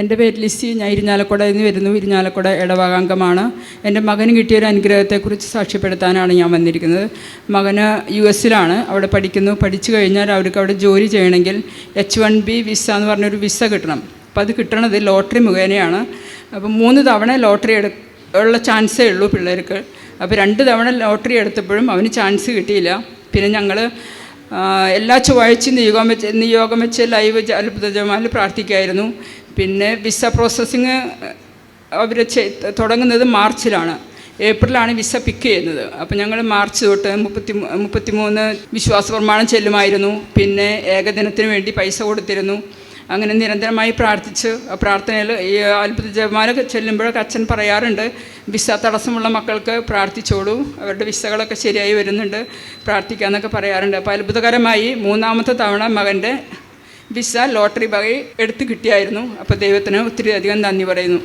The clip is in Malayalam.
എന്റെ പേര് ലിസി ഞാൻ ഇരിഞ്ഞാലക്കുട എന്ന് വരുന്നു. ഇരിഞ്ഞാലക്കുട ഇടവകാംഗമാണ്. എന്റെ മകന് കിട്ടിയൊരു അനുഗ്രഹത്തെക്കുറിച്ച് സാക്ഷ്യപ്പെടുത്താനാണ് ഞാൻ വന്നിരിക്കുന്നത്. മകന് യു എസിലാണ്. അവിടെ പഠിക്കുന്നു. പഠിച്ചു കഴിഞ്ഞാൽ അവർക്ക് അവിടെ ജോലി ചെയ്യണമെങ്കിൽ എച്ച് വൺ ബി വിസ എന്ന് പറഞ്ഞൊരു വിസ കിട്ടണം. അപ്പോൾ അത് കിട്ടണത് ലോട്ടറി മുഖേനയാണ്. അപ്പോൾ മൂന്ന് തവണ ലോട്ടറി എടു ഉള്ള ചാൻസേ ഉള്ളൂ പിള്ളേർക്ക്. അപ്പോൾ രണ്ട് തവണ ലോട്ടറി എടുത്തപ്പോഴും അവന് ചാൻസ് കിട്ടിയില്ല. പിന്നെ ഞങ്ങൾ എല്ലാ ചൊവ്വാഴ്ചയും നിയോഗം വെച്ച് നിയോഗം വെച്ച് ലൈവ് ജ- അത്ഭുത പ്രാർത്ഥിക്കായിരുന്നു പിന്നെ വിസ പ്രോസസ്സിങ് അവർ തുടങ്ങുന്നത് മാർച്ചിലാണ്. ഏപ്രിലാണ് വിസ പിക്ക് ചെയ്യുന്നത്. അപ്പോൾ ഞങ്ങൾ മാർച്ച് തൊട്ട് മുപ്പത്തി മുപ്പത്തി മൂന്ന് വിശ്വാസ പ്രമാണം ചെല്ലുമായിരുന്നു. പിന്നെ ഏകദിനത്തിന് വേണ്ടി പൈസ കൊടുത്തിരുന്നു. അങ്ങനെ നിരന്തരമായി പ്രാർത്ഥിച്ച് പ്രാർത്ഥനയിൽ ഈ അത്ഭുത ജപമാലൊക്കെ ചെല്ലുമ്പോഴൊക്കെ അച്ഛൻ പറയാറുണ്ട് വിസ തടസ്സമുള്ള മക്കൾക്ക് പ്രാർത്ഥിച്ചോളൂ അവരുടെ വിസകളൊക്കെ ശരിയായി വരുന്നുണ്ട് പ്രാർത്ഥിക്കാമെന്നൊക്കെ പറയാറുണ്ട്. അപ്പോൾ അത്ഭുതകരമായി മൂന്നാമത്തെ തവണ മകന്റെ വിസ ലോട്ടറി വകയിൽ എടുത്തു കിട്ടിയായിരുന്നു. അപ്പോൾ ദൈവത്തിന് ഒത്തിരി അധികം നന്ദി പറയുന്നു.